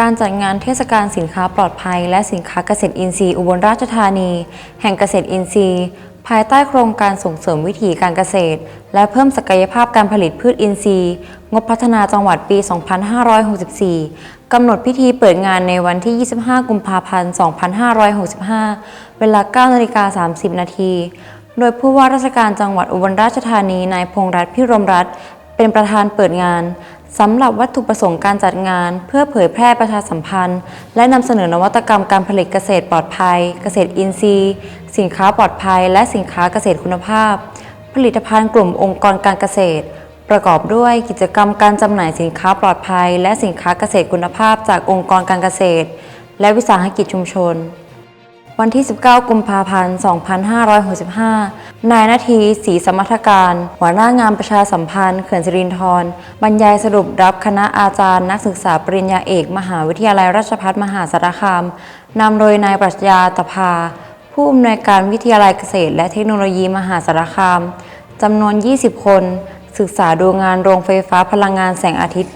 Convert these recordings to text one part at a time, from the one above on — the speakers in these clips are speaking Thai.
การจัดงานเทศกาลสินค้าปลอดภัย และสินค้าเกษตรอินทรีย์อุบลราชธานี แห่งเกษตรอินทรีย์ ภายใต้โครงการส่งเสริมวิถีการเกษตร และเพิ่มศักยภาพการผลิตพืชอินทรีย์ งบพัฒนาจังหวัดปี 2564 กำหนดพิธีเปิดงานในวันที่ 25 กุมภาพันธ์ 2565 เวลา 9นาฬิกา30 นาที โดยผู้ว่าราชการจังหวัดอุบลราชธานีนายพงรัตน์พิรมรัตน์เป็นประธานเปิดงาน สำหรับวัตถุประสงค์การจัดงาน เพื่อเผยแพร่ประชาสัมพันธ์ และนำเสนอนวัตกรรมการผลิตเกษตรปลอดภัย เกษตรอินทรีย์ สินค้าปลอดภัย และสินค้าเกษตรคุณภาพ ผลิตภัณฑ์กลุ่มองค์กรการเกษตร ประกอบด้วยกิจกรรมการจำหน่ายสินค้าปลอดภัย และสินค้าเกษตรคุณภาพจากองค์กรการเกษตร และวิสาหกิจชุมชน วันที่ 19 กุมภาพันธ์ 2565 นายนาทีศรีสมรรถการ หัวหน้างานประชาสัมพันธ์เขื่อนสิรินธรบรรยายสรุปรับคณะอาจารย์นักศึกษาปริญญาเอก มหาวิทยาลัยราชภัฏมหาสารคาม นำโดยนายปรัชญาตภา ผู้อำนวยการวิทยาลัยเกษตร และเทคโนโลยีมหาสารคามจำนวน 20 คน ศึกษาดูงานโรงไฟฟ้าพลังงานแสงอาทิตย์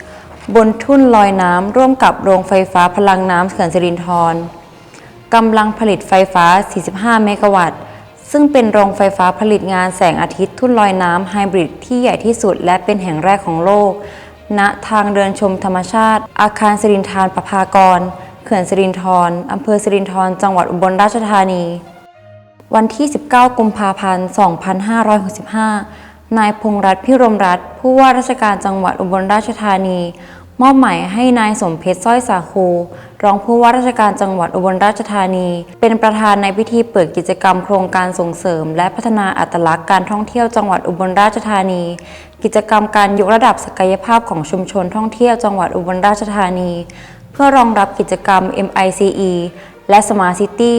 บนทุ่นลอยน้ำร่วมกับโรงไฟฟ้าพลังน้ำเขื่อนสิรินธร กำลังผลิตไฟฟ้า 45 เมกะวัตต์ ซึ่งเป็นโรงไฟฟ้าผลิตงานแสงอาทิตย์ทุ่นลอยน้ำไฮบริดที่ใหญ่ที่สุดและเป็นแห่งแรกของโลก ณ ทางเดินชมธรรมชาติ อาคารสิรินทานประภากร เขื่อนสิรินธรอำเภอสิรินธรจังหวัดอุบลราชธานี วันที่ 19 กุมภาพันธ์ 2565 นายพงษ์รัตน์พิรมรัตน์ผู้ว่าราชการจังหวัดอุบลราชธานี มอบหมายให้นายสมเพชรสร้อยสาคู รองผู้ว่าราชการจังหวัดอุบลราชธานี เป็นประธานในพิธีเปิดกิจกรรมโครงการส่งเสริม และพัฒนาอัตลักษณ์การท่องเที่ยวจังหวัดอุบลราชธานี กิจกรรมการยกระดับศักยภาพของชุมชนท่องเที่ยวจังหวัดอุบลราชธานี เพื่อรองรับกิจกรรม MICE และ Smart City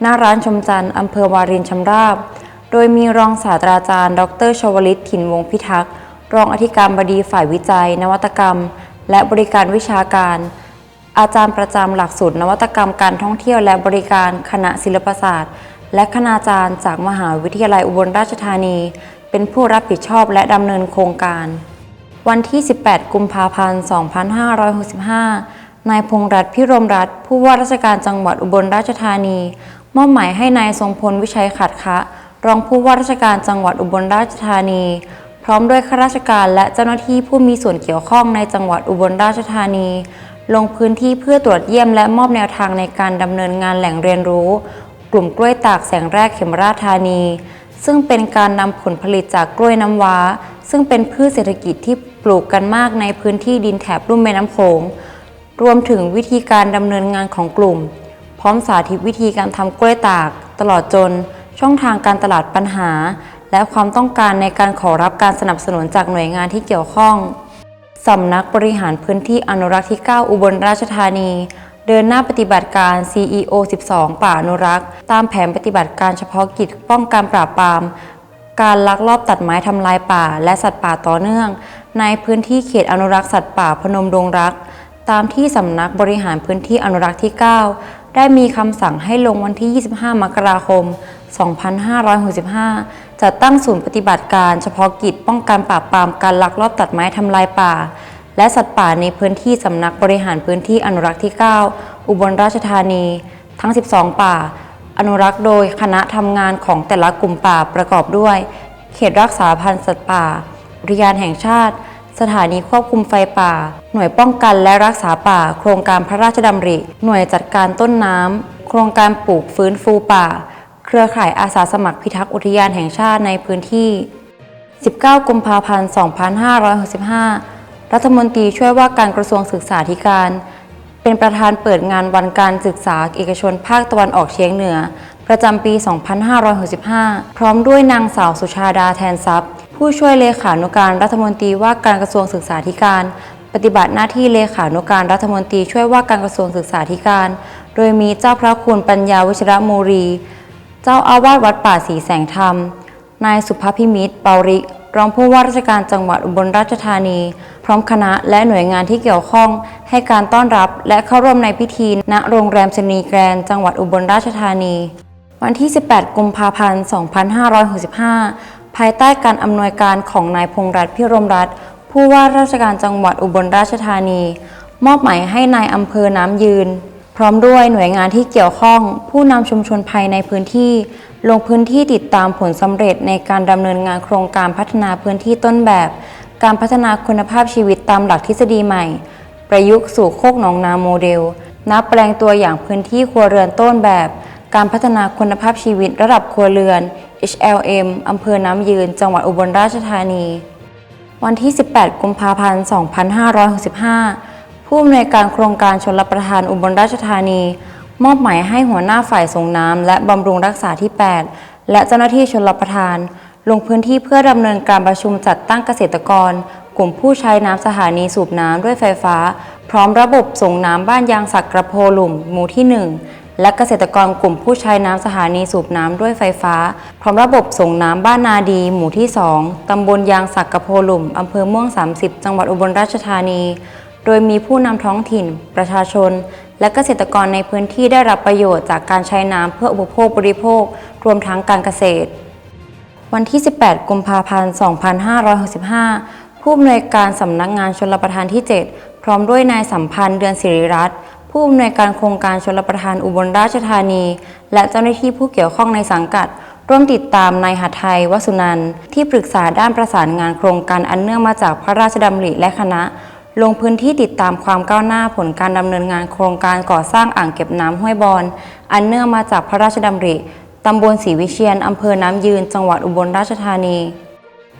หน้าร้านชมจันทร์อำเภอวารินชำราบ โดยมีรองศาสตราจารย์ ดรชวลิตถิ่นวงพิทักษ์ รองอธิการบดีฝ่ายวิจัย นวัตกรรม และบริการวิชาการ อาจารย์ประจำหลักสูตรนวัตกรรมการท่องเที่ยวและบริการคณะศิลปศาสตร์ และคณาจารย์จากมหาวิทยาลัยอุบลราชธานี เป็นผู้รับผิดชอบและดำเนินโครงการ วันที่ 18 กุมภาพันธ์ 2565 นายพงษ์รัตน์พิรมรัตน์ผู้ว่าราชการจังหวัดอุบลราชธานี มอบหมายให้นายทรงพลวิชัยขัดคะ รองผู้ว่าราชการจังหวัดอุบลราชธานี พร้อมด้วยข้าราชการและเจ้าหน้าที่ผู้มีส่วนเกี่ยวข้องในจังหวัดอุบลราชธานี ลงพื้นที่เพื่อตรวจเยี่ยมและมอบแนวทางในการดำเนินงานแหล่งเรียนรู้ กลุ่มกล้วยตากแสงแรกเขมราชธานี ซึ่งเป็นการนำผลผลิตจากกล้วยน้ำว้า ซึ่งเป็นพืชเศรษฐกิจที่ปลูกกันมากในพื้นที่ดินแถบลุ่มแม่น้ำโขงรวมถึงวิธีการดำเนินงานของกลุ่ม พร้อมสาธิตวิธีการทำกล้วยตาก ตลอดจนช่องทางการตลาดปัญหา และความต้องการในการขอรับการสนับสนุนจากหน่วยงานที่เกี่ยวข้องสำนักบริหารพื้นที่อนุรักษ์ที่ 9 อุบลราชธานี เดินหน้าปฏิบัติการ CEO 12 ป่าอนุรักษ์ ตามแผนปฏิบัติการเฉพาะกิจป้องกันปราบปราม การลักลอบตัดไม้ทำลายป่า และสัตว์ป่าต่อเนื่อง ในพื้นที่เขตอนุรักษ์สัตว์ป่าพนมดงรัก ตามที่สำนักบริหารพื้นที่อนุรักษ์ที่ 9 ได้มีคำสั่งให้ลงวันที่ 25 มกราคม 2565 จัดตั้งศูนย์ปฏิบัติการเฉพาะกิจป้องกันปราบปรามการลักลอบตัดไม้ทำลายป่า และสัตว์ป่าในพื้นที่สำนักบริหารพื้นที่อนุรักษ์ที่ 9 อุบลราชธานี ทั้ง 12 ป่า อนุรักษ์โดยคณะทำงานของแต่ละกลุ่มป่าประกอบด้วย เขตรักษาพันธุ์สัตว์ป่าอุทยานแห่งชาติ สถานีควบคุมไฟป่า หน่วยป้องกันและรักษาป่า โครงการพระราชดำริ หน่วยจัดการต้นน้ำ โครงการปลูกฟื้นฟูป่า เครือข่ายอาสาสมัครพิทักษ์อุทยานแห่งชาติในพื้นที่ 19 กุมภาพันธ์ 2565 รัฐมนตรีช่วยว่าการกระทรวงศึกษาธิการ เป็นประธานเปิดงานวันการศึกษาเอกชนภาคตะวันออกเฉียงเหนือ ประจำปี 2565 พร้อมด้วยนางสาวสุชาดาแทนทรัพย์ ผู้ช่วยเลขานุการรัฐมนตรีว่าการกระทรวงศึกษาธิการ ปฏิบัติหน้าที่เลขานุการรัฐมนตรีช่วยว่าการกระทรวงศึกษาธิการ โดยมีเจ้าพระคุณปัญญาวิชรมูรี เจ้าอาวาสวัดป่าศรีแสงธรรม นายสุภพิมิตรเปาริกรองผู้ว่าราชการจังหวัดอุบลราชธานี พร้อมคณะและหน่วยงานที่เกี่ยวข้อง ให้การต้อนรับและเข้าร่วมในพิธีณโรงแรมชนีแกรนจังหวัดอุบลราชธานี วันที่ 18 กุมภาพันธ์ 2565 ภายใต้การอำนวยการของนายพงษ์รัตน์พิรมรัตน์ผู้ว่าราชการจังหวัดอุบลราชธานี มอบหมายให้นายอำเภอน้ำยืน พร้อมด้วยหน่วยงานที่เกี่ยวข้อง ผู้นำชุมชนภายในพื้นที่ ลงพื้นที่ติดตามผลสำเร็จในการดำเนินงานโครงการพัฒนาพื้นที่ต้นแบบ การพัฒนาคุณภาพชีวิตตามหลักทฤษฎีใหม่ ประยุกต์สู่โคกหนองนาโมเดล นับแปลงตัวอย่างพื้นที่ครัวเรือนต้นแบบ การพัฒนาคุณภาพชีวิตระดับครัวเรือน HLM อำเภอน้ำยืน จังหวัดอุบลราชธานี วันที่ 18 กุมภาพันธ์ 2565 ผู้อำนวยการโครงการชลประทานอุบลราชธานี มอบหมายให้หัวหน้าฝ่ายส่งน้ำและบำรุงรักษาที่ 8 และเจ้าหน้าที่ชลประทาน ลงพื้นที่เพื่อดำเนินการประชุมจัดตั้งเกษตรกร กลุ่มผู้ใช้น้ำสถานีสูบน้ำด้วยไฟฟ้า พร้อมระบบส่งน้ำบ้านยางสักกระโพหลุมหมู่ที่ 1 และเกษตรกรกลุ่มผู้ใช้น้ำสถานีสูบน้ำด้วยไฟฟ้า พร้อมระบบส่งน้ำบ้านนาดี หมู่ที่ 2 ตำบลยางสักกะโพหลุมอำเภอม่วง 30 จังหวัดอุบลราชธานี โดยมีผู้นำท้องถิ่น ประชาชน และเกษตรกรในพื้นที่ได้รับประโยชน์จากการใช้น้ำเพื่ออุปโภคบริโภค รวมทั้งการเกษตร วันที่ 18 กุมภาพันธ์ 2565 ผู้อำนวยการสำนักงานชลประทานที่ 7 พร้อมด้วยนายสัมพันธ์เดือนสิริรัตน์ ผู้อำนวยการโครงการชลประทานอุบลราชธานี และเจ้าหน้าที่ผู้เกี่ยวข้องในสังกัด ร่วมติดตามนายหัทไทยวสุนันท์ที่ปรึกษาด้านประสานงานโครงการอันเนื่องมาจากพระราชดำริและคณะ ลงพื้นที่ติดตามความก้าวหน้าผลการดำเนินงานโครงการก่อสร้างอ่างเก็บน้ำห้วยบอนอันเนื่องมาจากพระราชดำริตำบลศรีวิเชียนอำเภอน้ำยืน จังหวัดอุบลราชธานี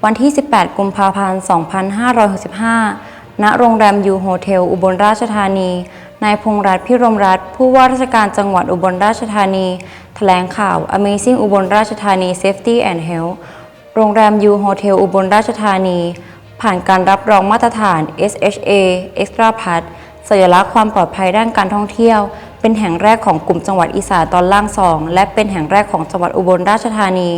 วันที่ 18 กุมภาพันธ์ 2565 ณ โรงแรมยูโฮเทล อุบลราชธานี นายพงษ์รัตน์พิรมรัตน์ผู้ว่าราชการจังหวัดอุบลราชธานี แถลงข่าว Amazing อุบลราชธานี Safety and Health โรงแรมยูโฮเทลอุบลราชธานี ผ่านการรับรองมาตรฐาน SHA Extra Plus สัญลักษณ์ความปลอดภัยด้านการท่องเที่ยว เป็นแห่งแรกของกลุ่มจังหวัดอีสานตอนล่าง2และเป็นแห่งแรกของจังหวัดอุบลราชธานี